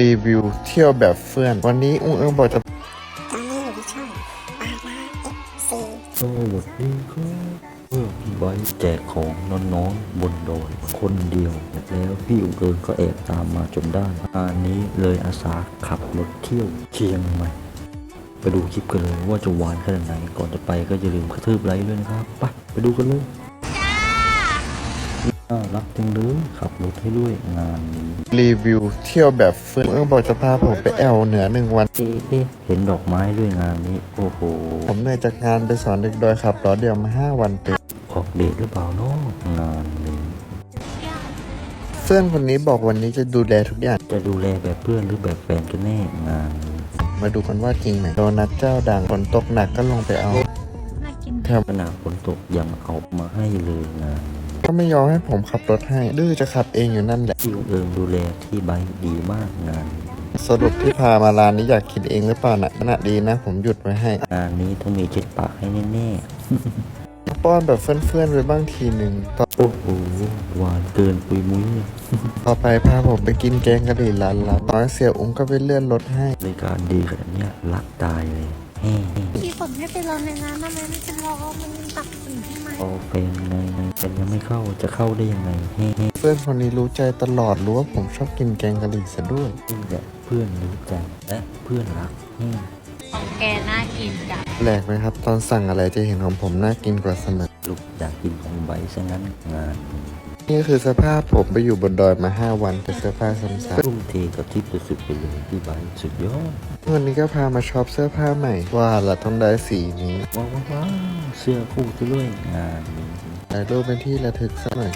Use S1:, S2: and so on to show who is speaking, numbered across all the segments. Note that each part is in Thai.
S1: รีวิวเที่ยวแบบเฟื่อน วันนี้อุ้งเอิงบอกจะ
S2: ตอนนี้อยู่ที่ช่องปาราเอฟซี
S3: สวัสดีครับเพื่อพี่ไว้แจกของน้องๆบนดอยคนเดียว แล้วพี่อุ้งเอิญก็แอบตามมาจนได้งานนี้เลยอาสาขับรถเที่ยวเชียงใหม่ไปดูคลิปกันเลยว่าจะหวานขนาดไหนก่อนจะไปก็อย่าลืมกระทืบไลค์ด้วยนะครับ ไปไปดูกันเลย น่ารักจังเลยขับรถให้ด้วยงานนี้
S1: รีวิวเที่ยวแบบเฟื่อนอุ้งเอิงบอกจะพาผมไปแอวเหนือหนึ่งวัน
S3: เอ๊ะเอ๊ะเห็นดอกไม้ด้วยงานนี้ โอ้โห
S1: ผมเหนื่อยจากงานไปสอนเด็กดอยขับล้อเดียวมาห้าวันเต็ม
S3: ออกเดทหรือเปล่าเนาะงานนี้
S1: เฟื่อนคนนี้บอกวันนี้จะดูแลทุกอย่าง
S3: จะดูแลแบบเพื่อนหรือแบบแฟนกันแน่งานนี้
S1: มาดูกันว่าจริงไหมโดนัทเจ้าดังฝนตกหนักก็ลงไปเอา
S2: น่ากิน
S1: แถม
S3: ขณะฝนตกยังเอามาให้เลยงานนี้
S1: ก็ไม่ยอมให้ผมขับรถให้ดื้อจะขับเองอยู่นั่นแหละ
S3: พี่อุงเอิงดูแลที่ใบค์ดีมากงานนี้
S1: สรุปที่พามาร้านนี้อยากกินเองหรือเปล่านะขณะดีนะ ผมหยุดไว้ให้
S3: งานนี้ต้องมีเจ็ดปากให้แน่
S1: ป้อนแบบเฟื่อนๆไว้บ้างทีหนึ่งต่อ
S3: ๆโอ้โหหวานเกินปุยมุ้ย
S1: ต่อไปพาผมไปกินแกงกะหรี่ร้านลับน้อยเสียอุ้งก็ไปเลื่อนรถให้
S3: รายการดีขนาดเนี้ยรักตายเลยแฮ่
S2: พี่ฝนไม่ไปรอในน้ำทำไมไม่เป็นรอมันตักสิ่งที่ไม่
S3: พอเป็น ไงไงเป็นยังไม่เข้าจะเข้าได้ยังไงแฮ่
S1: เพื่อนคนนี้รู้ใจตลอดรู้ว่าผมชอบกินแกงกะหรี่ซะด้วย
S3: นี่แหละเพื่อนรู้ใจและเพื่อนรักแฮ่
S2: ของแกน่ากินจัง
S1: แปลกไหมครับ ตอนสั่งอะไรจะเห็นของผมน่ากินกว่าเสมอ
S3: ลูกอยากกินของใบซะงั้นงานนี้
S1: นี่คือสภาพผมไปอยู่บนดอยมา 5 วันเป็นเสื้อผ้าซ้ำ
S3: ทุ่มเทกับทริปสุดๆไปเลยพี่ใบค์สุดยอด
S1: ๆวันนี้ก็พามาช็อปเสื้อผ้าใหม่ว่าละต้องได้สีนี้
S3: ว้าวว้าวว้าวเสื้อคู่ซะด้วยงานนี้
S1: ถ่ายรูปเป็นที่ระทึกสักหน่อย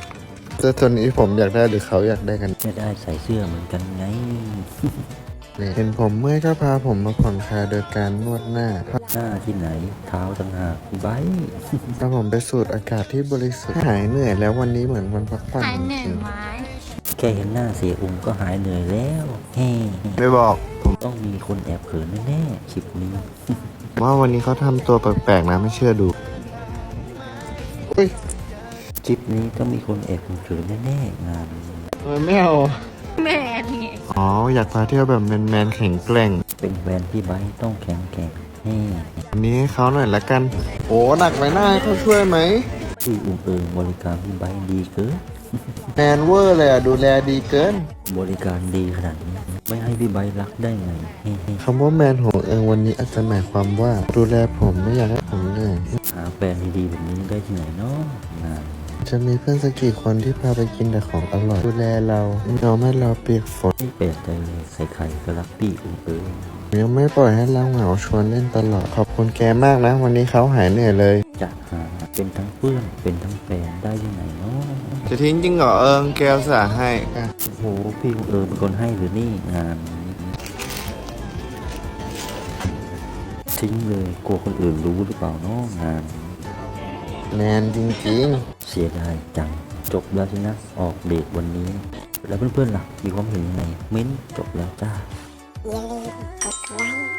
S1: เสื้อตัวนี้ผมอยากได้หรือเขาอยากได้กัน
S3: ไม่ได้ใส่เสื้อเหมือนกันไง
S1: เนี่ยเห็นผมเมื่อยก็พาผมมาผ่อนคลายโดยการนวดหน้า
S3: หน้าที่ไหนเท้าต่างหากพี่ใบค์
S1: พาผมไปสูดอากาศที่บริสุทธิ์หายเหนื่อยแล้ววันนี้เหมือนวันพักผ่อน
S2: หาย
S1: จ
S2: เหนื่อย
S1: ริง
S2: ไหม
S3: แค่เห็นหน้าเสียอุ้มก็หายเหนื่อยแล้วเฮ้
S1: ๆไม่บอก
S3: ต้องมีคนแอบเขินแน่ๆคลิปนี้
S1: ว่าวันนี้เขาทำตัวแปลกๆนะไม่เชื่อดูอุ้ย
S3: คลิปนี้ต้องมีคนแอบเขินแน่ๆงานนี้
S1: ทำไมไม่เอา
S2: แม่นี่
S1: อ๋อ อยากพาเที่ยวแบบแมนๆแข็งแกร่ง
S3: เป็นแฟนพี่ใบค์ต้องแข็งแกร่งเฮ้
S1: วันนี้ให้เขาหน่อยละกัน โอ้หนักไปหน้าให้เขาช่วยไหม
S3: พี่อุ้มเอิงบริการพี่ใบค์ดีเกิน
S1: แมนเวอร์เลยอะ ดูแลดีเกิน
S3: บริการดีขนาดนี้ ไม่ให้พี่ใบค์รักได้ไงเฮ้
S1: คำว่าแมนของเอิงวันนี้อาจจะหมายความว่า ดูแลผมไม่อยากให้ผมเหนื่อย
S3: หาแฟนดีๆแบบนี้ได้ที่ไหนเนาะงาน
S1: จะมีเพื่อนสักกี่คนที่พาไปกินแต่ของอร่อยดูแลเราไม่ยอมให้เราเปียกฝน
S3: ไม่แปลกใจเลยใครๆก็รักพี่อุ้มเอิง
S1: ยังไม่ปล่อยให้เราเหงาชวนเล่นตลอด ขอบคุณแกมากนะ วันนี้เขาหายเหนื่อยเลย
S3: จะหาเป็นทั้งเพื่อนเป็นทั้งแฟนได้ยังไงเนาะ
S1: จะทิ้งจริงเหรอเอิงแกวสาให้
S3: โอ้โหพี่อุ้มเอิงเป็นคนให้หรือนี่งานนี้ทิ้งเลยกลัวคนอื่นรู้หรือเปล่าเนาะงานนี้
S1: แมนจริง
S3: เสียดายจัง จบแล้วสินะ ออกเดทวันนี้ แล้วเพื่อนๆล่ะ มีความเห็นยังไง เม้นจบแล้วจ้า
S2: อย่าลืมกดไลค์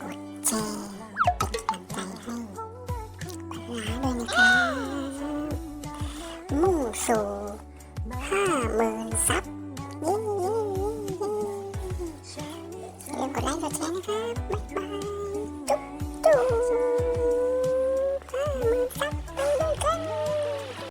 S2: กดแชร์เป็นกำลังใจให้ปาราด้วยนะครับมุ่งสู่ห้าหมื่นซับย้อย่าลืมกดไลค์ กดแชร์นะครับ บ๊ายบาย จุ๊บจุ๊บ